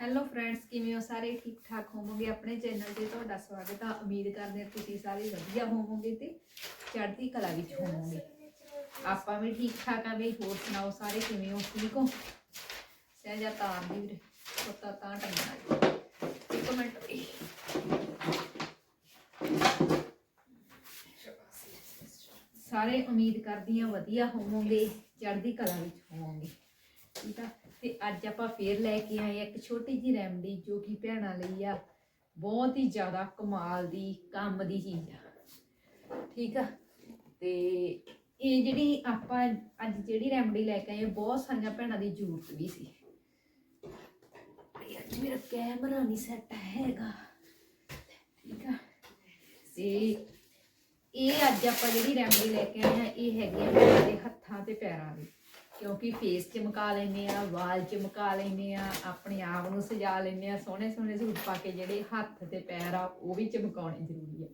Hello friends ਕਿਵੇਂ ਹੋ? ਸਾਰੇ ਠੀਕ ਠਾਕ ਹੋਵੋਗੇ? ਆਪਣੇ ਚੈਨਲ ਤੇ ਤੁਹਾਡਾ ਸਵਾਗਤ ਆ। ਉਮੀਦ ਕਰਦੇ ਹਾਂ ਤੁਸੀਂ ਸਾਰੇ ਵਧੀਆ ਹੋਵੋਗੇ ਤੇ ਚੜ੍ਹਦੀ ਕਲਾ ਵਿੱਚ ਹੋਵੋਗੇ। ਆਪਾਂ ਵੀ ਠੀਕ ਠਾਕ ਆ ਵੀ ਹੋਰ ਸੁਣਾਓ ਸਾਰੇ? ਕਿਵੇਂ ਹੋ? ਠੀਕ ਹੋ? ਸਹਿਜਾ ਤਾਰ ਦੀ ਵੀਰੇ ਪਤਾ ਤਾਂ ਟੰਗਣਾ ਇੱਕ ਮਿੰਟ ਵੀ ਸਾਰੇ ਉਮੀਦ ਕਰਦੀ ਹਾਂ ਵਧੀਆ ਹੋਵੋਗੇ, ਚੜ੍ਹਦੀ ਕਲਾ ਵਿੱਚ ਹੋਵੋਗੇ। ਤੇ ਅੱਜ ਆਪਾਂ ਫੇਰ ਲੈ ਕੇ ਆਏ ਆ ਇੱਕ ਛੋਟੀ ਜੀ ਰੈਮਡੀ ਜੋ ਕਿ ਭੈਣਾਂ ਲਈ ਆ, ਬਹੁਤ ਹੀ ਜ਼ਿਆਦਾ ਕਮਾਲ ਦੀ, ਕੰਮ ਦੀ ਚੀਜ਼ ਆ। ਠੀਕ ਆ? ਤੇ ਇਹ ਜਿਹੜੀ ਆਪਾਂ ਅੱਜ ਜਿਹੜੀ ਰੈਮਡੀ ਲੈ ਕੇ ਆਏ, ਬਹੁਤ ਸਾਰੀਆਂ ਭੈਣਾਂ ਦੀ ਜ਼ਰੂਰਤ ਵੀ ਸੀ। ਅੱਜ ਮੇਰਾ ਕੈਮਰਾ ਨਹੀਂ ਸੈੱਟ ਹੈਗਾ। ਠੀਕ ਆ? ਤੇ ਇਹ ਅੱਜ ਆਪਾਂ ਜਿਹੜੀ ਰੈਮਡੀ ਲੈ ਕੇ ਆਏ ਆ ਇਹ ਹੈਗੀ ਆ ਭੈਣਾਂ ਦੇ ਹੱਥਾਂ ਤੇ ਪੈਰਾਂ ਦੀ। ਕਿਉਂਕਿ ਫੇਸ ਚਮਕਾ ਲੈਨੇ ਆ, ਵਾਲ ਚਮਕਾ ਲੈਨੇ ਆ, ਆਪਣੇ ਆਪ ਨੂੰ ਸਜਾ ਲੈਨੇ ਆ, ਸੋਹਣੇ ਸੋਹਣੇ ਸੂਟ ਪਾ ਕੇ ਜਿਹੜੇ ਹੱਥ ਤੇ ਪੈਰ ਆ, ਉਹ ਵੀ ਚਮਕਾਉਣੇ ਜ਼ਰੂਰੀ ਆ।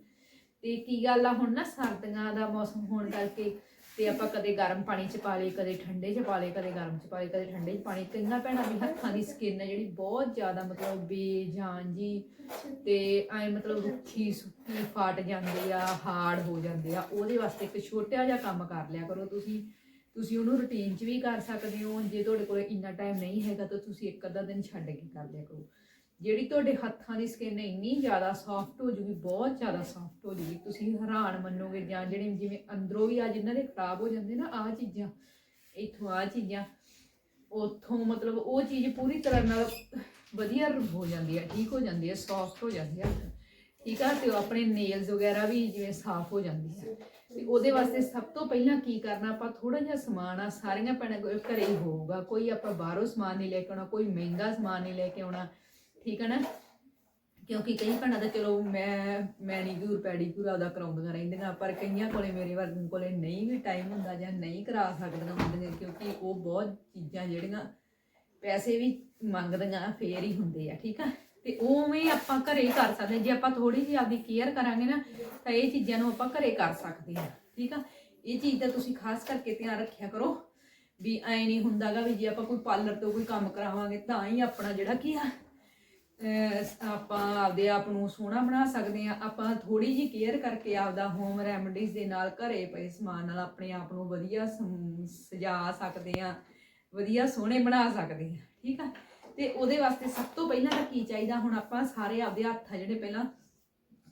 ਤੇ ਕੀ ਗੱਲ ਆ ਹੁਣ ਨਾ, ਸਰਦੀਆਂ ਦਾ ਮੌਸਮ ਹੋਣ ਕਰਕੇ ਤੇ ਆਪਾਂ ਕਦੇ ਗਰਮ ਪਾਣੀ ਚ ਪਾ ਲਏ, ਕਦੇ ਠੰਡੇ ਚ ਪਾ ਲਏ, ਕਦੇ ਗਰਮ ਚ ਪਾ ਲਏ, ਕਦੇ ਠੰਡੇ ਚ ਪਾਣੀ ਕਈਆਂ ਭੈਣਾਂ ਵੀ ਹੱਥਾਂ ਦੀ ਸਕਿਨ ਜਿਹੜੀ ਬਹੁਤ ਜ਼ਿਆਦਾ ਮਤਲਬ ਬੇਜਾਨ ਜੀ ਤੇ ਐ ਮਤਲਬ ਰੁੱਖੀ ਸੁੱਕੀ ਫਟ ਜਾਂਦੀ ਆ, ਹਾਰਡ ਹੋ ਜਾਂਦੇ ਆ, ਉਹਦੇ ਵਾਸਤੇ ਇੱਕ ਛੋਟਾ ਜਿਹਾ ਕੰਮ ਕਰ ਲਿਆ ਕਰੋ ਤੁਸੀਂ। ਤੁਸੀਂ ਉਹਨੂੰ ਰੁਟੀਨ 'ਚ ਵੀ ਕਰ ਸਕਦੇ ਹੋ, ਜੇ ਤੁਹਾਡੇ ਕੋਲ ਇੰਨਾ ਟਾਈਮ ਨਹੀਂ ਹੈਗਾ ਤਾਂ ਤੁਸੀਂ ਇੱਕ ਅੱਧਾ ਦਿਨ ਛੱਡ ਕੇ ਕਰ ਲਿਆ ਕਰੋ। ਜਿਹੜੀ ਤੁਹਾਡੇ ਹੱਥਾਂ ਦੀ ਸਕਿਨ ਇੰਨੀ ਜ਼ਿਆਦਾ ਸੌਫਟ ਹੋ ਜੂਗੀ, ਬਹੁਤ ਜ਼ਿਆਦਾ ਸੌਫਟ ਹੋ ਜੂਗੀ, ਤੁਸੀਂ ਹੈਰਾਨ ਮੰਨੋਗੇ ਜਾਂ ਜਿਹੜੇ ਜਿਵੇਂ ਅੰਦਰੋਂ ਵੀ ਆ ਜਿਨ੍ਹਾਂ ਦੇ ਖਰਾਬ ਹੋ ਜਾਂਦੇ ਨਾ ਆ ਚੀਜ਼ਾਂ, ਇੱਥੋਂ ਆ ਚੀਜ਼ਾਂ, ਉੱਥੋਂ ਮਤਲਬ ਉਹ ਚੀਜ਼ ਪੂਰੀ ਤਰ੍ਹਾਂ ਨਾਲ ਵਧੀਆ ਹੋ ਜਾਂਦੀ ਹੈ ਠੀਕ ਹੋ ਜਾਂਦੀ ਹੈ ਸੌਫਟ ਹੋ ਜਾਂਦੀ ਹੈ ਠੀਕ ਆ, ਤੇ ਉਹ ਆਪਣੇ ਨੇਲਸ ਵਗੈਰਾ ਵੀ ਜਿਵੇਂ ਸਾਫ਼ ਹੋ ਜਾਂਦੀ ਹੈ ਤੇ ਉਹਦੇ ਵਾਸਤੇ ਸਭ ਤੋਂ ਪਹਿਲਾਂ ਕੀ ਕਰਨਾ, ਆਪਾਂ ਥੋੜਾ ਜਿਹਾ ਸਮਾਨ ਆ, ਸਾਰੀਆਂ ਭੈਣਾਂ ਕੋਲ ਘਰੇ ਹੀ ਹੋਊਗਾ। ਕੋਈ ਆਪਾਂ ਬਾਹਰੋਂ ਸਮਾਨ ਨਹੀਂ ਲੈ ਕੇ ਆਉਣਾ, ਕੋਈ ਮਹਿੰਗਾ ਸਮਾਨ ਨਹੀਂ ਲੈ ਕੇ ਆਉਣਾ, ਠੀਕ ਹੈ ਨਾ? ਕਿਉਂਕਿ ਕਈ ਭੈਣਾਂ ਤਾਂ ਚਲੋ ਮੈਂ ਮੈਨੀਕਿਉਰ ਪੈਡੀਕਿਉਰ ਆਪਦਾ ਕਰਾਉਂਦੀਆਂ ਰਹਿੰਦੀਆਂ, ਪਰ ਕਈਆਂ ਕੋਲੇ ਮੇਰੇ ਵਰਗਨ ਕੋਲੇ ਨਹੀਂ ਵੀ ਟਾਈਮ ਹੁੰਦਾ ਜਾਂ ਨਹੀਂ ਕਰਾ ਸਕਦੀਆਂ ਹੁੰਦੀਆਂ, ਕਿਉਂਕਿ ਉਹ ਬਹੁਤ ਚੀਜ਼ਾਂ ਜਿਹੜੀਆਂ ਪੈਸੇ ਵੀ ਮੰਗਦੀਆਂ, ਫੇਰ ਹੀ ਹੁੰਦੇ ਆ, ਠੀਕ ਆ? ਤੇ ਉਵੇਂ ਆਪਾਂ ਘਰੇ ਕਰ ਸਕਦੇ ਹਾਂ। ਜੇ ਆਪਾਂ ਥੋੜੀ ਜਿਹੀ ਆਪਦੀ ਕੇਅਰ ਕਰਾਂਗੇ ਨਾ, ਤਾਂ ਇਹ ਚੀਜ਼ਾਂ ਨੂੰ ਆਪਾਂ ਘਰੇ ਕਰ ਸਕਦੇ ਹਾਂ। ਠੀਕ ਆ? ਇਹ ਚੀਜ਼ ਦਾ ਤੁਸੀਂ ਖਾਸ ਕਰਕੇ ਧਿਆਨ ਰੱਖਿਆ ਕਰੋ ਵੀ ਐ ਨਹੀਂ ਹੁੰਦਾਗਾ ਵੀ ਜੇ ਆਪਾਂ ਕੋਈ ਪਾਰਲਰ ਤੋਂ ਕੋਈ ਕੰਮ ਕਰਾਵਾਂਗੇ, ਤਾਂ ਹੀ ਆਪਣਾ ਜਿਹੜਾ ਕੀ ਆ ਆਪਾਂ ਆਪਦੇ ਆਪ ਨੂੰ ਸੋਹਣਾ ਬਣਾ ਸਕਦੇ ਆ ਆਪਾਂ ਥੋੜੀ ਜਿਹੀ ਕੇਅਰ ਕਰਕੇ ਆਪਦਾ ਹੋਮ ਰੈਮਡੀਜ਼ ਦੇ ਨਾਲ ਘਰੇ ਪਏ ਸਮਾਨ ਨਾਲ ਆਪਣੇ ਆਪ ਨੂੰ ਵਧੀਆ ਸਜਾ ਸਕਦੇ ਆ ਵਧੀਆ ਸੋਹਣੇ ਬਣਾ ਸਕਦੇ ਆ ਠੀਕ ਆ? ਤੇ ਉਹਦੇ ਵਾਸਤੇ ਸਭ ਤੋਂ ਪਹਿਲਾਂ ਤਾਂ ਕੀ ਚਾਹੀਦਾ? ਹੁਣ ਆਪਾਂ ਸਾਰੇ ਆਪਦੇ ਹੱਥ ਆ ਜਿਹੜੇ ਪਹਿਲਾਂ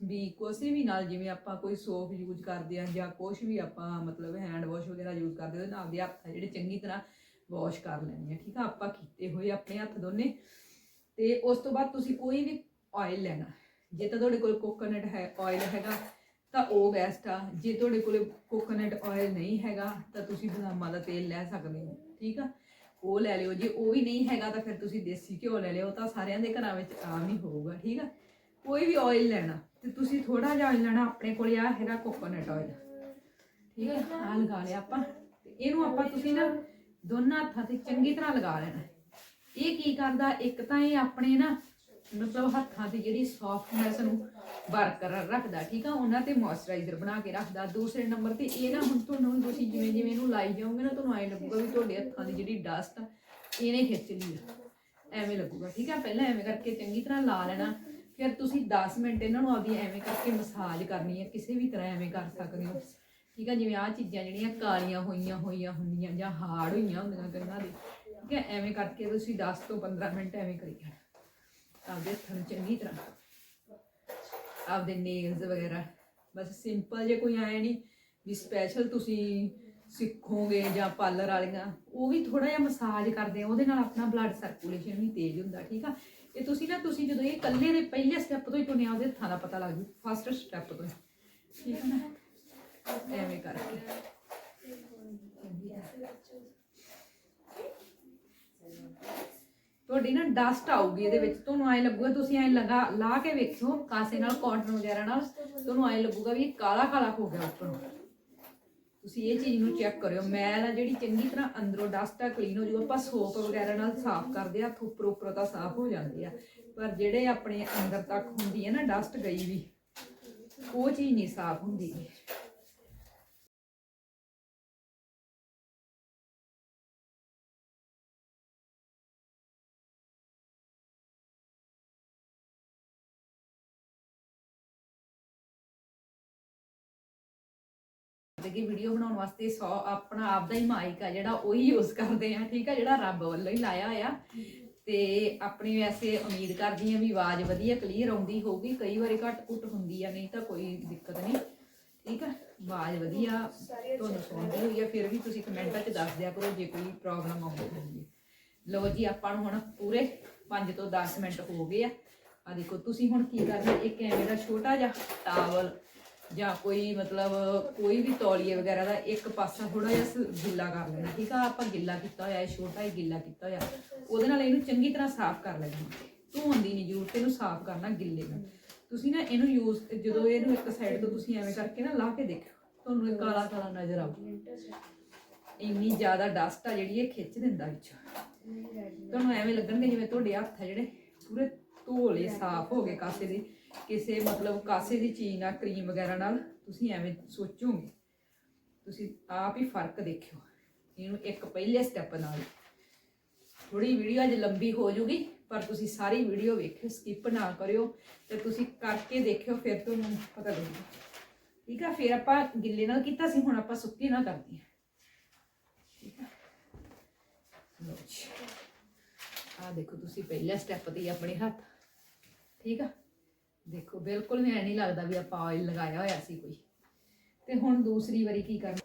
ਵੀ ਕੋਸੇ ਵੀ ਨਾਲ ਜਿਵੇਂ ਆਪਾਂ ਕੋਈ ਸੋਪ ਯੂਜ਼ ਕਰਦੇ ਆ ਜਾਂ ਕੁਛ ਵੀ ਆਪਾਂ ਮਤਲਬ ਹੈਂਡ ਵਾਸ਼ ਵਗੈਰਾ ਯੂਜ਼ ਕਰਦੇ ਉਹਦੇ ਨਾਲ ਆਪਦੇ ਹੱਥ ਆ ਜਿਹੜੇ ਚੰਗੀ ਤਰ੍ਹਾਂ ਵਾਸ਼ ਕਰ ਲੈਣੇ ਆ ਠੀਕ ਆ? ਆਪਾਂ ਕੀਤੇ ਹੋਏ ਆਪਣੇ ਹੱਥ ਦੋਨੇ। ਤੇ ਉਸ ਤੋਂ ਬਾਅਦ ਤੁਸੀਂ ਕੋਈ ਵੀ ਆਇਲ ਲੈਣਾ, ਜੇ ਤਾਂ ਤੁਹਾਡੇ ਕੋਲ ਕੋਕੋਨਟ ਹੈ ਆਇਲ ਹੈਗਾ, ਤਾਂ ਉਹ ਬੈਸਟ ਆ। ਜੇ ਤੁਹਾਡੇ ਕੋਲ ਕੋਕੋਨਟ ਆਇਲ ਨਹੀਂ ਹੈਗਾ, ਤਾਂ ਤੁਸੀਂ ਬਦਾਮਾਂ ਦਾ ਤੇਲ ਲੈ ਸਕਦੇ ਹੋ, ਠੀਕ ਆ? ਉਹ ਲੈ ਲਿਓ। ਜੇ ਉਹ ਵੀ ਨਹੀਂ ਹੈਗਾ ਤਾਂ ਫਿਰ ਤੁਸੀਂ ਦੇਸੀ ਘਿਓ ਲੈ ਲਿਓ ਤਾਂ ਸਾਰਿਆਂ ਦੇ ਘਰਾਂ ਵਿੱਚ ਆਮ ਹੀ ਹੋਊਗਾ, ਠੀਕ ਆ? ਕੋਈ ਵੀ ਆਇਲ ਲੈਣਾ ਤੇ ਤੁਸੀਂ ਥੋੜਾ ਜਿਹਾ ਆਇਲ ਲੈਣਾ, ਆਪਣੇ ਕੋਲ ਆ ਹੈਗਾ ਕੋਕੋਨਟ ਆਇਲ ਠੀਕ ਹੈ ਆ ਲਗਾ ਲਿਆ ਆਪਾਂ। ਤੇ ਇਹਨੂੰ ਆਪਾਂ ਤੁਸੀਂ ਨਾ ਦੋਨਾਂ ਹੱਥਾਂ ਤੇ ਚੰਗੀ ਤਰ੍ਹਾਂ ਲਗਾ ਲੈਣਾ। ਇਹ ਕੀ ਕਰਦਾ, ਇੱਕ ਤਾਂ ਇਹ ਆਪਣੇ ਨਾ ਮਤਲਬ ਹੱਥਾਂ ਤੇ ਜਿਹੜੀ ਸੌਫਟਨੈਸ ਨੂੰ ਬਰਕਰਾਰ ਰੱਖਦਾ, ਠੀਕ ਆ? ਉਹਨਾਂ ਤੇ ਮੋਇਸਚਰਾਈਜ਼ਰ ਬਣਾ ਕੇ ਰੱਖਦਾ। ਦੂਸਰੇ ਨੰਬਰ ਤੇ ਇਹ ਨਾ ਹੁਣ ਤੁਹਾਨੂੰ ਤੁਸੀਂ ਜਿਵੇਂ ਜਿਵੇਂ ਇਹਨੂੰ ਲਾਈ ਜਾਓਗੇ ਨਾ, ਤੁਹਾਨੂੰ ਐਂ ਲੱਗੂਗਾ ਵੀ ਤੁਹਾਡੇ ਹੱਥਾਂ ਦੀ ਜਿਹੜੀ ਡਸਟ ਆ, ਇਹਨੇ ਖਿੱਚ ਲਈ ਆ। ਐਵੇਂ ਲੱਗੂਗਾ, ਠੀਕ ਆ? ਪਹਿਲਾਂ ਐਵੇਂ ਕਰਕੇ ਚੰਗੀ ਤਰ੍ਹਾਂ ਲਾ ਲੈਣਾ। ਫਿਰ ਤੁਸੀਂ 10 ਮਿੰਟ ਇਹਨਾਂ ਨੂੰ ਆਪਦੀ ਐਵੇਂ ਕਰਕੇ ਮਸਾਜ ਕਰਨੀ ਹੈ ਕਿਸੇ ਵੀ ਤਰ੍ਹਾਂ ਐਵੇਂ ਕਰ ਸਕਦੇ ਹੋ। ਠੀਕ ਆ? ਜਿਵੇਂ ਆਹ ਚੀਜ਼ਾਂ ਜਿਹੜੀਆਂ ਕਾਲੀਆਂ ਹੋਈਆਂ ਹੋਈਆਂ ਹੁੰਦੀਆਂ ਜਾਂ ਹਾਰਡ ਹੋਈਆਂ ਹੁੰਦੀਆਂ ਕੰਨਾਂ ਦੀ, ਠੀਕ ਹੈ ਐਵੇਂ ਕਰਕੇ ਤੁਸੀਂ 10 ਤੋਂ 15 ਮਿੰਟ ਐਵੇਂ ਕਰੀ ਜਾਣਾ। ਆਪਦੇ ਹੱਥਾਂ ਨੂੰ ਚੰਗੀ ਤਰ੍ਹਾਂ ਆਪਦੇ ਨੇਲਸ ਵਗੈਰਾ ਬਸ ਸਿੰਪਲ ਜੇ ਕੋਈ ਆਇਆ ਨਹੀਂ ਵੀ ਸਪੈਸ਼ਲ ਤੁਸੀਂ ਸਿੱਖੋਗੇ ਜਾਂ ਪਾਰਲਰ ਵਾਲੀਆਂ ਉਹ ਵੀ ਥੋੜਾ ਜਿਹਾ ਮਸਾਜ ਕਰਦੇ ਆ ਉਹਦੇ ਨਾਲ ਆਪਣਾ ਬਲੱਡ ਸਰਕੂਲੇਸ਼ਨ ਵੀ ਤੇਜ਼ ਹੁੰਦਾ ਠੀਕ ਆ? ਇਹ ਤੁਸੀਂ ਨਾ ਤੁਸੀਂ ਜਦੋਂ ਇਹ ਇਕੱਲੇ ਦੇ ਪਹਿਲੇ ਸਟੈਪ ਤੋਂ ਹੀ ਤੁਹਾਨੂੰ ਆਪਦੇ ਹੱਥਾਂ ਦਾ ਪਤਾ ਲੱਗ ਜੂ ਫਸਟ ਸਟੈਪ ਤੋਂ। ਠੀਕ ਹੈ ਨਾ? ਐਵੇਂ ਕਰਕੇ। ਤੁਹਾਡੀ ਨਾ ਡਸਟ ਆਊਗੀ ਇਹਦੇ ਵਿੱਚ। ਤੁਹਾਨੂੰ ਐ ਲੱਗੂਗਾ, ਤੁਸੀਂ ਐ ਲਗਾ, ਲਾ ਕੇ ਵੇਖਿਓ, ਕਾਸੇ ਨਾਲ ਕਾਟਨ ਵਗੈਰਾ ਨਾਲ। ਤੁਹਾਨੂੰ ਐ ਲੱਗੂਗਾ ਵੀ ਇਹ ਕਾਲਾ ਕਾਲਾ ਹੋ ਗਿਆ ਉੱਪਰੋਂ। ਤੁਸੀਂ ਇਹ ਚੀਜ਼ ਨੂੰ ਚੈੱਕ ਕਰਿਓ। ਮੈਲ ਆ ਜਿਹੜੀ ਚੰਗੀ ਤਰ੍ਹਾਂ ਅੰਦਰੋਂ ਡਸਟ ਆ ਕਲੀਨ ਹੋ ਜੂ। ਆਪਾਂ ਸੋਪ ਵਗੈਰਾ ਨਾਲ ਸਾਫ਼ ਕਰਦੇ ਆ, ਹੱਥ ਉੱਪਰ ਉੱਪਰ ਤਾਂ ਸਾਫ਼ ਹੋ ਜਾਂਦੇ ਆ। ਪਰ ਜਿਹੜੇ ਆਪਣੇ ਅੰਦਰ ਤੱਕ ਹੁੰਦੀ ਹੈ ਨਾ ਡਸਟ ਗਈ ਵੀ, ਉਹ ਚੀਜ਼ ਨਹੀਂ ਸਾਫ਼ ਹੁੰਦੀ। ਕਿ ਵੀਡੀਓ ਬਣਾਉਣ ਵਾਸਤੇ ਸੌ ਆਪਣਾ ਆਪਦਾ ਹੀ ਮਾਈਕ ਆ ਜਿਹੜਾ ਉਹੀ ਯੂਜ਼ ਕਰਦੇ ਆ, ਠੀਕ ਆ, ਜਿਹੜਾ ਰੱਬ ਵੱਲੋਂ ਹੀ ਲਾਇਆ ਹੋਇਆ। ਤੇ ਆਪਣੀ ਵੈਸੇ ਉਮੀਦ ਕਰਦੀ ਆ ਵੀ ਆਵਾਜ਼ ਵਧੀਆ ਕਲੀਅਰ ਆਉਂਦੀ ਹੋਊਗੀ, ਕਈ ਵਾਰੀ ਘੱਟ ਘੁੱਟ ਹੁੰਦੀ ਆ, ਨਹੀਂ ਤਾਂ ਕੋਈ ਦਿੱਕਤ ਨਹੀਂ, ਠੀਕ ਆ? ਆਵਾਜ਼ ਵਧੀਆ ਤੁਹਾਨੂੰ ਸੁਣਦੀ ਹੋਈ ਆ, ਫਿਰ ਵੀ ਤੁਸੀਂ ਕਮੈਂਟਾਂ 'ਚ ਦੱਸ ਦਿਆ ਕਰੋ ਜੇ ਕੋਈ ਪ੍ਰੋਬਲਮ ਆਉਂਦੀ ਲਓ ਜੀ, ਆਪਾਂ ਨੂੰ ਹੁਣ ਪੂਰੇ 5 ਤੋਂ 10 ਮਿੰਟ ਹੋ ਗਏ ਆ। ਆ ਦੇਖੋ, ਤੁਸੀਂ ਹੁਣ ਕੀ ਕਰਨਾ ਇੱਕ ਐਵੇਂ ਦਾ ਛੋਟਾ ਜਿਹਾ ਟਾਵਲ ਜਾਂ ਕੋਈ ਮਤਲਬ ਕੋਈ ਵੀ ਤੌਲੀਏ ਵਗੈਰਾ ਦਾ ਇੱਕ ਪਾਸਾ ਥੋੜਾ ਜਿਹਾ ਸ- ਗਿੱਲਾ ਕਰ ਲੈਣਾ, ਠੀਕ ਆ? ਆਪਾਂ ਗਿੱਲਾ ਕੀਤਾ ਹੋਇਆ ਹੈ ਛੋਟਾ ਹੀ ਗਿੱਲਾ ਕੀਤਾ ਹੋਇਆ। ਉਹਦੇ ਨਾਲ ਇਹਨੂੰ ਚੰਗੀ ਤਰ੍ਹਾਂ ਸਾਫ਼ ਕਰ ਲੈਣਾ। ਧੋਣ ਦੀ ਨਹੀਂ ਜ਼ਰੂਰਤ, ਇਹਨੂੰ ਸਾਫ਼ ਕਰਨਾ ਗਿੱਲੇ ਨਾਲ ਤੁਸੀਂ ਨਾ ਇਹਨੂੰ ਯੂਜ਼ ਜਦੋਂ ਇਹਨੂੰ ਇੱਕ ਸਾਈਡ ਤੋਂ ਤੁਸੀਂ ਐਵੇਂ ਕਰਕੇ ਨਾ ਲਾ ਕੇ ਦੇਖਿਓ। ਤੁਹਾਨੂੰ ਇਹ ਕਾਲਾ ਕਾਲਾ ਨਜ਼ਰ ਆਊ। ਇੰਨੀ ਜ਼ਿਆਦਾ ਡਸਟ ਆ ਜਿਹੜੀ ਇਹ ਖਿੱਚ ਦਿੰਦਾ ਵਿੱਚੋਂ। ਤੁਹਾਨੂੰ ਐਵੇਂ ਲੱਗਣਗੇ ਜਿਵੇਂ ਤੁਹਾਡੇ ਹੱਥ ਆ ਜਿਹੜੇ ਪੂਰੇ ਧੋਲੇ ਸਾਫ਼ ਹੋ ਗਏ ਕਾਸੇ ਦੇ। ਕਿਸੇ ਮਤਲਬ ਕਾਸੇ ਦੀ ਚੀਜ਼ ਨਾਲ ਕਰੀਮ ਵਗੈਰਾ ਨਾਲ ਤੁਸੀਂ ਐਵੇਂ ਸੋਚੋਗੇ, ਤੁਸੀਂ ਆਪ ਹੀ ਫ਼ਰਕ ਦੇਖਿਓ। ਇਹਨੂੰ ਇੱਕ ਪਹਿਲੇ ਸਟੈਪ ਨਾਲ। ਥੋੜੀ ਵੀਡੀਓ ਅੱਜ ਲੰਬੀ ਹੋ ਜੂਗੀ, ਪਰ ਤੁਸੀਂ ਸਾਰੀ ਵੀਡੀਓ ਵੇਖਿਓ ਸਕਿਪ ਨਾ ਕਰਿਓ ਤੇ ਤੁਸੀਂ ਕਰਕੇ ਦੇਖਿਓ, ਫਿਰ ਤੁਹਾਨੂੰ ਪਤਾ ਲੱਗੂਗਾ ਠੀਕ ਆ, ਫਿਰ ਆਪਾਂ ਗਿੱਲੇ ਨਾਲ ਕੀਤਾ ਸੀ, ਹੁਣ ਆਪਾਂ ਸੁੱਕੀ ਨਾਲ ਕਰਦੇ ਹਾਂ। ਠੀਕ ਆ? ਲਓ ਜੀ। ਆ ਦੇਖੋ, ਤੁਸੀਂ ਪਹਿਲੇ ਸਟੈਪ ਤੇ ਆਪਣੇ ਹੱਥ। ਠੀਕ ਆ? ਦੇਖੋ ਬਿਲਕੁਲ ਵੀ ਐ ਨਹੀਂ ਲੱਗਦਾ ਵੀ ਆਪਾਂ ਆਇਲ ਲਗਾਇਆ ਹੋਇਆ ਸੀ ਕੋਈ। ਤੇ ਹੁਣ ਦੂਸਰੀ ਵਾਰੀ ਕੀ ਕਰਨਾ?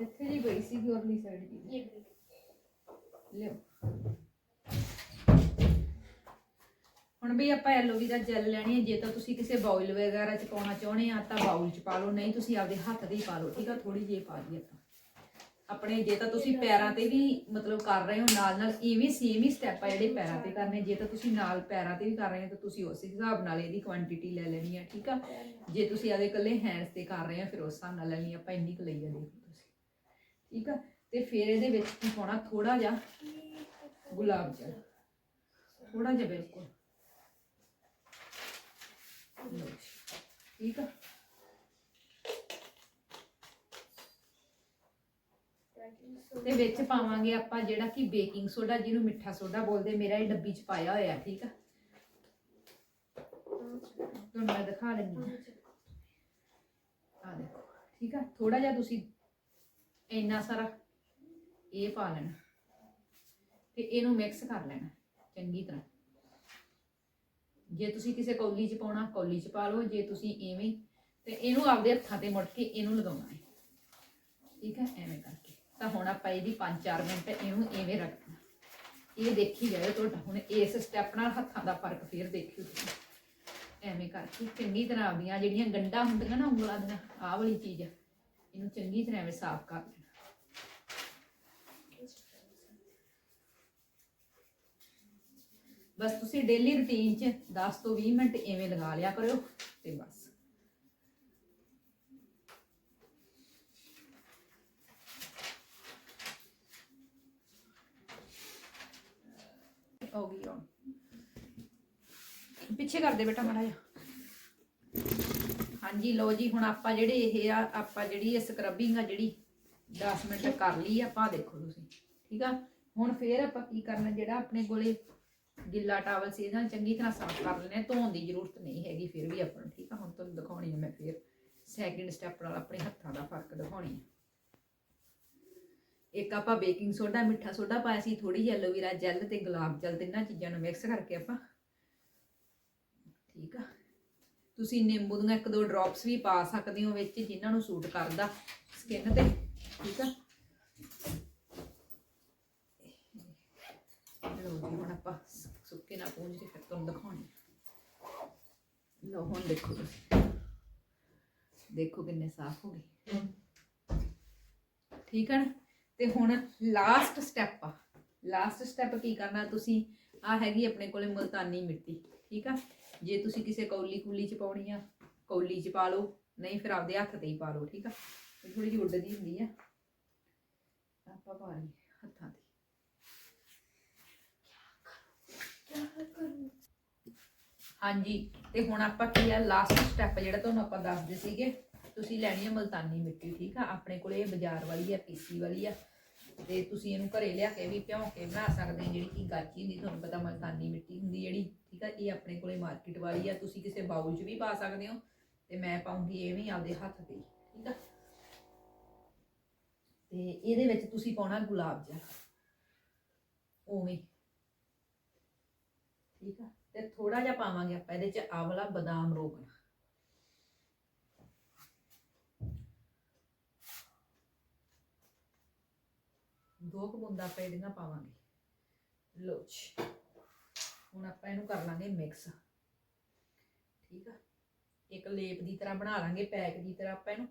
ਇੱਥੇ ਜੀ ਗਈ ਸੀ ਗੁਰਲੀ ਸਾਈਡ ਦੀ ਲਿਓ। ਹੁਣ ਵੀ ਆਪਾਂ ਐਲੋਵੇਰਾ ਜੈਲ ਲੈਣੀ ਹੈ। ਜੇ ਤਾਂ ਤੁਸੀਂ ਕਿਸੇ ਬਾਉਲ ਵਗੈਰਾ ਚ ਪਾਉਣਾ ਚਾਹੁੰਦੇ ਆ ਤਾਂ ਬਾਉਲ ਚ ਪਾ ਲਓ। ਨਹੀਂ ਤੁਸੀਂ ਆਪਦੇ ਹੱਥ ਦੇ ਹੀ ਪਾ ਲਓ। ਠੀਕ ਆ ਥੋੜੀ ਜਿਹੀ ਪਾ ਦਈਏ ਆਪਾਂ। ਆਪਣੇ ਜੇ ਤਾਂ ਤੁਸੀਂ ਪੈਰਾਂ ਤੇ ਵੀ ਮਤਲਬ ਕਰ ਰਹੇ ਹੋ ਨਾਲ ਨਾਲ, ਇਵੇਂ ਸੇਮ ਹੀ ਸਟੈਪ ਆ ਜਿਹੜੇ ਪੈਰਾਂ ਤੇ ਕਰਨੇ। ਜੇ ਤਾਂ ਤੁਸੀਂ ਨਾਲ ਪੈਰਾਂ ਤੇ ਵੀ ਕਰ ਰਹੇ ਹੋ, ਤਾਂ ਤੁਸੀਂ ਉਸ ਹਿਸਾਬ ਨਾਲ ਇਹਦੀ ਕੁਆਂਟੀਟੀ ਲੈ ਲੈਣੀ ਆ, ਠੀਕ ਆ? ਜੇ ਤੁਸੀਂ ਆਦੇ ਇਕੱਲੇ ਹੈਂਡਸ ਤੇ ਕਰ ਰਹੇ ਆ, ਫਿਰ ਉਸ ਹਿਸਾਬ ਨਾਲ ਲੈਣੀ ਆਪਾਂ ਇੰਨੀ ਕੁ ਲਈ ਆ ਦੇਖੋ ਤੁਸੀਂ, ਠੀਕ ਆ? ਤੇ ਫਿਰ ਇਹਦੇ ਵਿੱਚ ਕੀ ਪਾਉਣਾ? ਥੋੜਾ ਜਿਹਾ ਗੁਲਾਬ ਜਲ ਥੋੜਾ ਜਿਹਾ ਬਿਲਕੁਲ। ਠੀਕ ਆ? ਤੇ ਵਿੱਚ ਪਾਵਾਂਗੇ ਆਪਾਂ ਜਿਹੜਾ ਕਿ ਬੇਕਿੰਗ ਸੋਡਾ, ਜਿਹਨੂੰ ਮਿੱਠਾ ਸੋਡਾ ਬੋਲਦੇ, ਮੇਰਾ ਇਹ ਡੱਬੀ ਚ ਪਾਇਆ ਹੋਇਆ, ਠੀਕ ਆ? ਤੁਹਾਨੂੰ ਮੈਂ ਦਿਖਾ ਲੈਂਦੀ ਆ ਦੇਖੋ, ਠੀਕ ਆ? ਥੋੜਾ ਜਿਹਾ ਤੁਸੀਂ ਇੰਨਾ ਸਾਰਾ ਇਹ ਪਾ ਲੈਣਾ ਤੇ ਇਹਨੂੰ ਮਿਕਸ ਕਰ ਲੈਣਾ, ਚੰਗੀ ਤਰ੍ਹਾਂ। ਜੇ ਤੁਸੀਂ ਕਿਸੇ ਕੌਲੀ 'ਚ ਪਾਉਣਾ, ਕੌਲੀ 'ਚ ਪਾ ਲਓ, ਜੇ ਤੁਸੀਂ ਐਵੇਂ ਤੇ ਇਹਨੂੰ ਆਪਦੇ ਹੱਥਾਂ ਤੇ ਮੁੜ ਕੇ ਇਹਨੂੰ ਲਗਾਉਣਾ ਹੈ। ਠੀਕ ਹੈ ਐਵੇਂ ਕਰਕੇ। ਤਾਂ ਹੁਣ ਆਪਾਂ ਇਹਦੀ 5-4 ਮਿੰਟ ਇਹਨੂੰ ਐਵੇਂ ਰੱਖਣਾ। ਇਹ ਦੇਖੀ ਜਾਓ ਤੁਹਾਡਾ। ਹੁਣ ਇਸ ਸਟੈਪ ਨਾਲ ਹੱਥਾਂ ਦਾ ਫ਼ਰਕ ਫੇਰ ਦੇਖਿਓ ਐਵੇਂ ਕਰਕੇ ਚੰਗੀ ਤਰ੍ਹਾਂ ਆਪਦੀਆਂ ਜਿਹੜੀਆਂ ਗੰਢਾਂ ਹੁੰਦੀਆਂ ਨਾ ਉਂਗਲਾਂ ਦੀਆਂ, ਆਹ ਵਾਲੀ ਚੀਜ਼ ਇਹਨੂੰ ਚੰਗੀ ਤਰ੍ਹਾਂ ਐਵੇਂ ਸਾਫ਼ ਕਰ ਲੈਣਾ। ਬਸ ਤੁਸੀਂ ਡੇਲੀ ਰੁਟੀਨ 'ਚ 10 ਤੋਂ 20 ਮਿੰਟ ਐਵੇਂ ਲਗਾ ਲਿਆ ਕਰਿਓ ਤੇ ਬਸ। ਹੋ ਗਈ ਹੁਣ ਪਿੱਛੇ ਕਰ ਦੇ ਬੇਟਾ ਮਾੜਾ ਜਿਹਾ। ਹਾਂਜੀ, ਲਓ ਜੀ, ਹੁਣ ਆਪਾਂ ਜਿਹੜੇ ਇਹ ਆ, ਆਪਾਂ ਜਿਹੜੀ ਇਹ ਸਕਰਬਿੰਗ ਆ ਜਿਹੜੀ 10 ਮਿੰਟ ਕਰ ਲਈ ਆਪਾਂ ਦੇਖੋ ਤੁਸੀਂ, ਠੀਕ ਆ? ਹੁਣ ਫੇਰ ਆਪਾਂ ਕੀ ਕਰਨਾ, ਜਿਹੜਾ ਆਪਣੇ ਕੋਲੇ ਗਿੱਲਾ ਟਾਵਲ ਸੀ, ਇਹਦੇ ਚੰਗੀ ਤਰ੍ਹਾਂ ਸਾਫ਼ ਕਰ ਲੈਣਾ ਧੋਣ ਦੀ ਜ਼ਰੂਰਤ ਨਹੀਂ ਹੈਗੀ ਫਿਰ ਵੀ ਆਪਾਂ ਨੂੰ, ਠੀਕ ਆ? ਹੁਣ ਤੁਹਾਨੂੰ ਦਿਖਾਉਣੀ ਹੈ ਮੈਂ ਫਿਰ। ਸੈਕਿੰਡ ਸਟੈਪ ਨਾਲ ਆਪਣੇ ਹੱਥਾਂ ਦਾ ਫ਼ਰਕ ਦਿਖਾਉਣੀ ਹੈ ਇੱਕ ਆਪਾਂ ਬੇਕਿੰਗ ਸੋਡਾ, ਮਿੱਠਾ ਸੋਡਾ ਪਾਇਆ ਸੀ ਥੋੜੀ ਜਿਹੀ ਐਲੋਵੇਰਾ ਜੈਲ ਤੇ ਗੁਲਾਬ ਜਲ ਤਿੰਨਾਂ ਚੀਜ਼ਾਂ ਨੂੰ ਮਿਕਸ ਕਰਕੇ ਆਪਾਂ। ਠੀਕ ਆ। ਤੁਸੀਂ ਨਿੰਬੂ ਦੀਆਂ ਇੱਕ ਦੋ ਡ੍ਰੌਪਸ ਵੀ ਪਾ ਸਕਦੇ ਹੋ ਵਿੱਚ, ਜਿਨ੍ਹਾਂ ਨੂੰ ਸੂਟ ਕਰਦਾ ਸਕਿਨ ਤੇ। ਠੀਕ ਆ। ਲਓ ਜੀ, ਹੁਣ ਆਪਾਂ ਸੁੱਕੇ ਨਾਲ ਪੂੰਝ ਕੇ ਫਿਰ ਤੁਹਾਨੂੰ ਦਿਖਾਉਣੀ ਆ। ਹੁਣ ਦੇਖੋ ਦੇਖੋ ਕਿੰਨੇ ਸਾਫ਼ ਹੋ ਗਏ। ਠੀਕ ਹੈ ਨਾ? ਤੇ ਹੁਣ ਲਾਸਟ ਸਟੈਪ ਆ। ਲਾਸਟ ਸਟੈਪ ਕੀ ਕਰਨਾ? ਤੁਸੀਂ ਆ ਹੈਗੀ ਆਪਣੇ ਕੋਲੇ ਮੁਲਤਾਨੀ ਮਿੱਟੀ, ਠੀਕ ਆ? ਜੇ ਤੁਸੀਂ ਕਿਸੇ ਕੌਲੀ ਕੁਲੀ ਚ ਪਾਉਣੀ ਆ, ਕੌਲੀ ਚ ਪਾ ਲਓ, ਨਹੀਂ ਫਿਰ ਆਪਦੇ ਹੱਥ ਤੇ ਹੀ ਪਾ ਲਓ, ਠੀਕ ਆ? ਥੋੜੀ ਜਿਹੀ ਉੱਡਦੀ ਹੁੰਦੀ ਆ। ਆਪਾਂ ਪਾ ਲਈ ਹੱਥਾਂ ਤੇ। ਹਾਂਜੀ, ਤੇ ਹੁਣ ਆਪਾਂ ਕੀ ਆ? ਲਾਸਟ ਸਟੈਪ ਜਿਹੜਾ ਤੁਹਾਨੂੰ ਆਪਾਂ ਦੱਸਦੇ ਸੀਗੇ। ਤੁਸੀਂ ਲੈਣੀ ਹੈ ਮਲਤਾਨੀ ਮਿੱਟੀ, ਠੀਕ ਆ? ਆਪਣੇ ਕੋਲੇ ਇਹ ਬਾਜ਼ਾਰ ਵਾਲੀ ਆ ਪੀਸੀ ਵਾਲੀ ਆ। ਤੇ ਤੁਸੀਂ ਇਹਨੂੰ ਘਰੇ ਲਿਆ ਕੇ ਵੀ ਭਿਉਂ ਕੇ ਬਣਾ ਸਕਦੇ ਹੋ ਜਿਹੜੀ ਕਿ ਗਾਚੀ ਹੁੰਦੀ, ਤੁਹਾਨੂੰ ਪਤਾ ਮਲਤਾਨੀ ਮਿੱਟੀ ਹੁੰਦੀ ਜਿਹੜੀ, ਠੀਕ ਆ? ਇਹ ਆਪਣੇ ਕੋਲੇ ਮਾਰਕੀਟ ਵਾਲੀ ਆ, ਤੁਸੀਂ ਕਿਸੇ ਬਾਉਲ 'ਚ ਵੀ ਪਾ ਸਕਦੇ ਹੋ। ਤੇ ਮੈਂ ਪਾਉਂਗੀ ਇਹ ਵੀ ਆਪਦੇ ਹੱਥ ਤੇ, ਠੀਕ ਆ? ਤੇ ਇਹਦੇ ਵਿੱਚ ਤੁਸੀਂ ਪਾਉਣਾ ਗੁਲਾਬ ਜਲ, ਉਵੇਂ। ਠੀਕ ਆ? ਤੇ ਥੋੜਾ ਜਿਹਾ ਪਾਵਾਂਗੇ ਆਪਾਂ, ਇਹਦੇ 'ਚ ਆਵਲਾ ਬਦਾਮ ਰੋਗਣਾ। ਦੋ ਕੁ ਬੂੰਦਾਂ ਆਪਾਂ ਇਹਦੀਆਂ ਪਾਵਾਂਗੇ। ਲੋ ਜੀ। ਹੁਣ ਆਪਾਂ ਇਹਨੂੰ ਕਰ ਲਾਂਗੇ ਮਿਕਸ ਠੀਕ ਆ? ਇੱਕ ਲੇਪ ਦੀ ਤਰ੍ਹਾਂ ਬਣਾ ਲਾਂਗੇ, ਪੈਕ ਦੀ ਤਰ੍ਹਾਂ ਆਪਾਂ ਇਹਨੂੰ।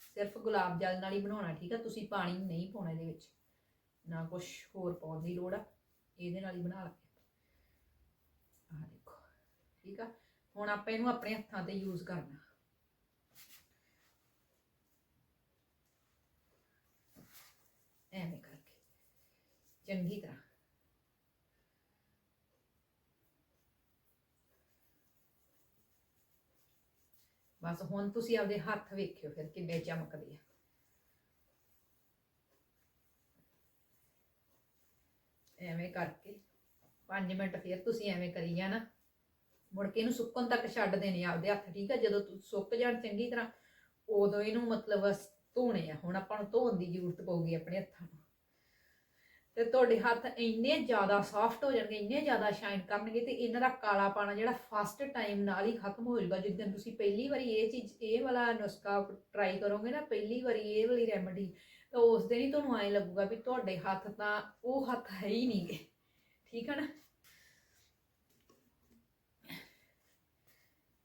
ਸਿਰਫ ਗੁਲਾਬ ਜਲ ਨਾਲ ਹੀ ਬਣਾਉਣਾ, ਠੀਕ ਆ? ਤੁਸੀਂ ਪਾਣੀ ਨਹੀਂ ਪਾਉਣਾ ਇਹਦੇ ਵਿੱਚ। ਨਾ ਕੁਝ ਹੋਰ ਪਾਉਣ ਦੀ ਲੋੜ ਆ। ਇਹਦੇ ਨਾਲ ਹੀ ਬਣਾ ਲਾਂਗੇ। ਆਹ ਦੇਖੋ। ਠੀਕ ਆ? ਹੁਣ ਆਪਾਂ ਇਹਨੂੰ ਆਪਣੇ ਹੱਥਾਂ ਤੇ ਯੂਜ਼ ਕਰਨਾ। ਐਵੇਂ ਕਰਕੇ। ਚੰਗੀ ਤਰ੍ਹਾਂ। ਬਸ ਹੁਣ ਤੁਸੀਂ ਆਪਦੇ ਹੱਥ ਵੇਖਿਓ ਫਿਰ ਕਿੰਨੇ ਚਮਕਦੇ ਆ। ਐਵੇਂ ਕਰਕੇ। 5 ਮਿੰਟ ਫਿਰ ਤੁਸੀਂ ਐਵੇਂ ਕਰੀ ਜਾਣਾ। ਮੁੜ ਕੇ ਇਹਨੂੰ ਸੁੱਕਣ ਤੱਕ ਛੱਡ ਦੇਣੇ ਆਪਦੇ ਹੱਥ, ਠੀਕ ਆ? ਜਦੋਂ ਸੁੱਕ ਜਾਣ ਚੰਗੀ ਤਰ੍ਹਾਂ, ਉਦੋਂ ਇਹਨੂੰ ਮਤਲਬ ਧੋਣੇ ਆ, ਹੁਣ ਆਪਾਂ ਨੂੰ ਧੋਣ ਦੀ ਜ਼ਰੂਰਤ ਪਊਗੀ ਆਪਣੇ ਹੱਥਾਂ ਨੂੰ। ਤੇ ਤੁਹਾਡੇ ਹੱਥ ਇੰਨੇ ਜ਼ਿਆਦਾ ਸੌਫਟ ਹੋ ਜਾਣਗੇ, ਇੰਨੇ ਜ਼ਿਆਦਾ ਸ਼ਾਈਨ ਕਰਨਗੇ ਤੇ ਇਹਨਾਂ ਦਾ ਕਾਲਾ ਪਾਣਾ ਜਿਹੜਾ ਫਸਟ ਟਾਈਮ ਨਾਲ ਹੀ ਖਤਮ ਹੋ ਜਾਊਗਾ। ਜਿੱਦਣ ਤੁਸੀਂ ਪਹਿਲੀ ਵਾਰੀ ਇਹ ਚੀਜ਼, ਇਹ ਵਾਲਾ ਨੁਸਖਾ ਟਰਾਈ ਕਰੋਗੇ ਨਾ, ਪਹਿਲੀ ਵਾਰੀ ਇਹ ਵਾਲੀ ਰੈਮਡੀ ਤਾਂ ਉਸ ਦਿਨ ਹੀ ਤੁਹਾਨੂੰ ਐਂ ਲੱਗੂਗਾ ਵੀ ਤੁਹਾਡੇ ਹੱਥ ਤਾਂ ਉਹ ਹੱਥ ਹੈ ਹੀ ਨਹੀਂਗੇ ਠੀਕ ਹੈ ਨਾ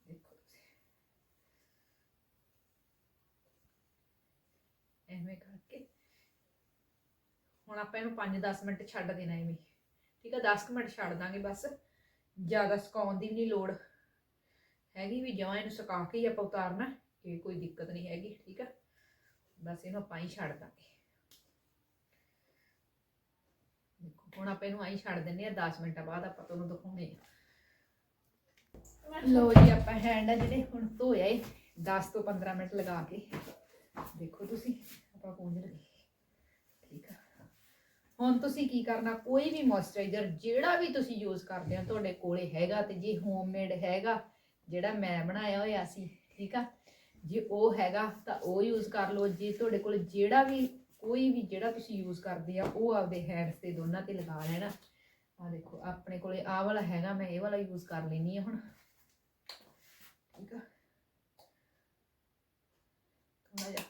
ਦੇਖੋ ਤੁਸੀਂ ਐਵੇਂ ਕਰਕੇ ਹੁਣ ਆਪਾਂ ਇਹਨੂੰ 5-10 ਮਿੰਟ ਛੱਡ ਦੇਣਾ ਐਵੇਂ ਠੀਕ ਆ 10 ਕੁ ਮਿੰਟ ਛੱਡ ਦਾਂਗੇ ਬਸ। ਜ਼ਿਆਦਾ ਸੁਕਾਉਣ ਦੀ ਵੀ ਨਹੀਂ ਲੋੜ। ਹੈਗੀ ਵੀ ਜਮਾਂ ਇਹਨੂੰ ਸੁਕਾ ਕੇ ਹੀ ਆਪਾਂ ਉਤਾਰਨਾ, ਇਹ ਕੋਈ ਦਿੱਕਤ ਨਹੀਂ ਹੈਗੀ, ਠੀਕ ਆ। ਬਸ ਇਹਨੂੰ ਆਪਾਂ ਹੀ ਛੱਡ ਦਾਂਗੇ। ਦੇਖੋ, ਹੁਣ ਆਪਾਂ ਇਹਨੂੰ ਆਈ ਛੱਡ ਦਿੰਨੇ ਆ 10 ਮਿੰਟਾਂ ਬਾਅਦ ਆਪਾਂ ਤੁਹਾਨੂੰ ਦਿਖਾਉਣੇ ਆ। ਲੋ ਜੀ, ਆਪਾਂ ਹੈਂਡ ਆ ਜਿਹੜੇ ਹੁਣ ਧੋਇਆ ਏ 10 ਤੋਂ 15 ਮਿੰਟ ਲਗਾ ਕੇ। ਦੇਖੋ ਤੁਸੀਂ, ਆਪਾਂ ਪੂੰਝ ਲਗੇ ਹੁਣ ਤੁਸੀਂ ਕੀ ਕਰਨਾ? ਕੋਈ ਵੀ ਮੋਇਸਚਰਾਈਜ਼ਰ ਜਿਹੜਾ ਵੀ ਤੁਸੀਂ ਯੂਜ਼ ਕਰਦੇ ਹੋ ਤੁਹਾਡੇ ਕੋਲੇ ਹੈਗਾ ਤੇ ਜੇ ਹੋਮਮੇਡ ਹੈਗਾ, ਜਿਹੜਾ ਮੈਂ ਬਣਾਇਆ ਹੋਇਆ ਸੀ, ਠੀਕ ਆ? ਜੇ ਉਹ ਹੈਗਾ ਤਾਂ ਉਹ ਯੂਜ਼ ਕਰ ਲਓ। ਜੇ ਤੁਹਾਡੇ ਕੋਲ ਜਿਹੜਾ ਵੀ, ਕੋਈ ਵੀ ਜਿਹੜਾ ਤੁਸੀਂ ਯੂਜ਼ ਕਰਦੇ ਆ, ਉਹ ਆਪਦੇ ਹੈਂਡਸ ਤੇ ਦੋਨਾਂ ਤੇ ਲਗਾ ਲੈਣਾ। ਆ ਦੇਖੋ, ਆਪਣੇ ਕੋਲੇ ਆਹ ਵਾਲਾ ਹੈਗਾ, ਮੈਂ ਇਹ ਵਾਲਾ ਯੂਜ਼ ਕਰ ਲੈਣੀ ਆ ਹੁਣ। ਠੀਕ ਆ? ਥੋੜਾ ਜਿਹਾ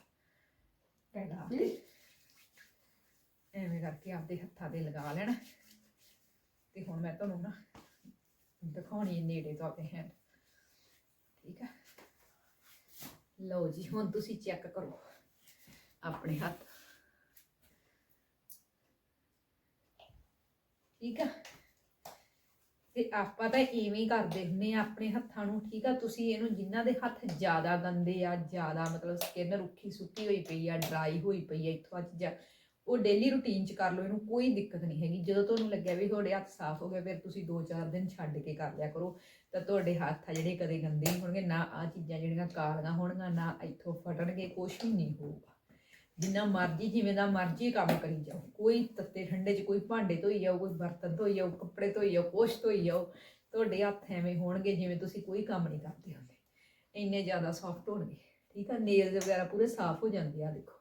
ਪੈਦਾ ਕਰਕੇ ਆਪਦੇ ਹੱਥਾਂ ਤੇ ਲਗਾ ਲੈਣਾ। ਤੇ ਹੁਣ ਮੈਂ ਤੁਹਾਨੂੰ ਨਾ ਦਿਖਾਉਣੀ ਹੈ ਨੇੜੇ ਤੋਂ ਆਪਣੇ ਹੈਂਡ ਠੀਕ ਆ? ਲਓ ਜੀ, ਹੁਣ ਤੁਸੀਂ ਚੈੱਕ ਕਰੋ ਆਪਣੇ ਹੱਥ। ਠੀਕ ਆ? ਤੇ ਆਪਾਂ ਤਾਂ ਇਵੇਂ ਕਰਦੇ ਹੁੰਨੇ ਆ ਆਪਣੇ ਹੱਥਾਂ ਨੂੰ, ਠੀਕ ਆ? ਤੁਸੀਂ ਇਹਨੂੰ ਜਿਨ੍ਹਾਂ ਦੇ ਹੱਥ ਜ਼ਿਆਦਾ ਗੰਦੇ ਆ, ਜ਼ਿਆਦਾ ਮਤਲਬ ਸਕਿਨ ਰੁੱਖੀ ਸੁੱਕੀ ਹੋਈ ਪਈ ਆ ਡਰਾਈ ਹੋਈ ਪਈ ਆ, ਇੱਥੋਂ ਅੱਜ ਉਹ ਡੇਲੀ ਰੂਟੀਨ ਚ ਕਰ ਲਓ, ਇਹਨੂੰ ਕੋਈ ਦਿੱਕਤ ਨਹੀਂ ਹੈਗੀ। ਜਦੋਂ ਤੁਹਾਨੂੰ ਲੱਗਿਆ ਵੀ ਤੁਹਾਡੇ ਹੱਥ ਸਾਫ਼ ਹੋ ਗਏ, ਫਿਰ ਤੁਸੀਂ 2-4 ਦਿਨ ਛੱਡ ਕੇ ਕਰ ਲਿਆ ਕਰੋ। ਤਾਂ ਤੁਹਾਡੇ ਹੱਥ ਆ ਜਿਹੜੇ ਕਦੇ ਗੰਦੇ ਨਹੀਂ ਹੋਣਗੇ, ਨਾ ਆ ਚੀਜ਼ਾਂ ਜਿਹੜੀਆਂ ਕਾਲੀਆਂ ਹੋਣਗੀਆਂ, ਨਾ ਇੱਥੋਂ ਫਟਣਗੇ ਕੁਝ ਵੀ ਨਹੀਂ ਹੋਊਗਾ। ਜਿੰਨਾ ਮਰਜ਼ੀ, ਜਿਵੇਂ ਦਾ ਮਰਜ਼ੀ ਕੰਮ ਕਰੀ ਜਾਓ। ਕੋਈ ਤੱਤੇ ਠੰਡੇ 'ਚ, ਕੋਈ ਭਾਂਡੇ ਧੋਈ ਜਾਓ, ਕੋਈ ਬਰਤਨ ਧੋਈ ਜਾਓ, ਕੱਪੜੇ ਧੋਈ ਜਾਓ, ਕੁਛ ਧੋਈ ਜਾਓ, ਤੁਹਾਡੇ ਹੱਥ ਐਵੇਂ ਹੋਣਗੇ ਜਿਵੇਂ ਤੁਸੀਂ ਕੋਈ ਕੰਮ ਨਹੀਂ ਕਰਦੇ ਹੁੰਦੇ। ਇੰਨੇ ਜ਼ਿਆਦਾ ਸੌਫਟ ਹੋਣਗੇ। ਠੀਕ ਆ? ਨੇਲਸ ਵਗੈਰਾ ਪੂਰੇ ਸਾਫ਼ ਹੋ ਜਾਂਦੇ ਆ ਦੇਖੋ।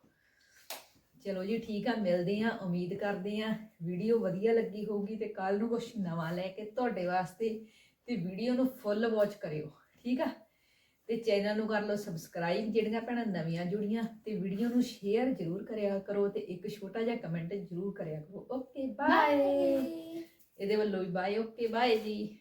ਚਲੋ ਜੀ ਠੀਕ ਆ ਮਿਲਦੇ ਆ ਉਮੀਦ ਕਰਦੇ ਆ ਵੀਡੀਓ ਵਧੀਆ ਲੱਗੀ ਹੋਊਗੀ ਤੇ ਕੱਲ ਨੂੰ ਕੁਝ ਨਵਾਂ ਲੈ ਕੇ ਤੁਹਾਡੇ ਵਾਸਤੇ ਤੇ ਵੀਡੀਓ ਨੂੰ ਫੁੱਲ ਵਾਚ ਕਰਿਓ ਠੀਕ ਆ? ਤੇ ਚੈਨਲ ਨੂੰ ਕਰ ਲਓ ਸਬਸਕ੍ਰਾਈਬ ਜਿਹੜੀਆਂ ਭੈਣਾਂ ਨਵੀਆਂ ਜੁੜੀਆਂ ਤੇ ਵੀਡੀਓ ਨੂੰ ਸ਼ੇਅਰ ਜ਼ਰੂਰ ਕਰਿਆ ਕਰੋ ਤੇ ਇੱਕ ਛੋਟਾ ਜਿਹਾ ਕਮੈਂਟ ਜ਼ਰੂਰ ਕਰਿਆ ਕਰੋ। ਓਕੇ ਬਾਏ ਇਹਦੇ ਵੱਲੋਂ ਵੀ ਬਾਏ ਓਕੇ ਬਾਏ ਜੀ!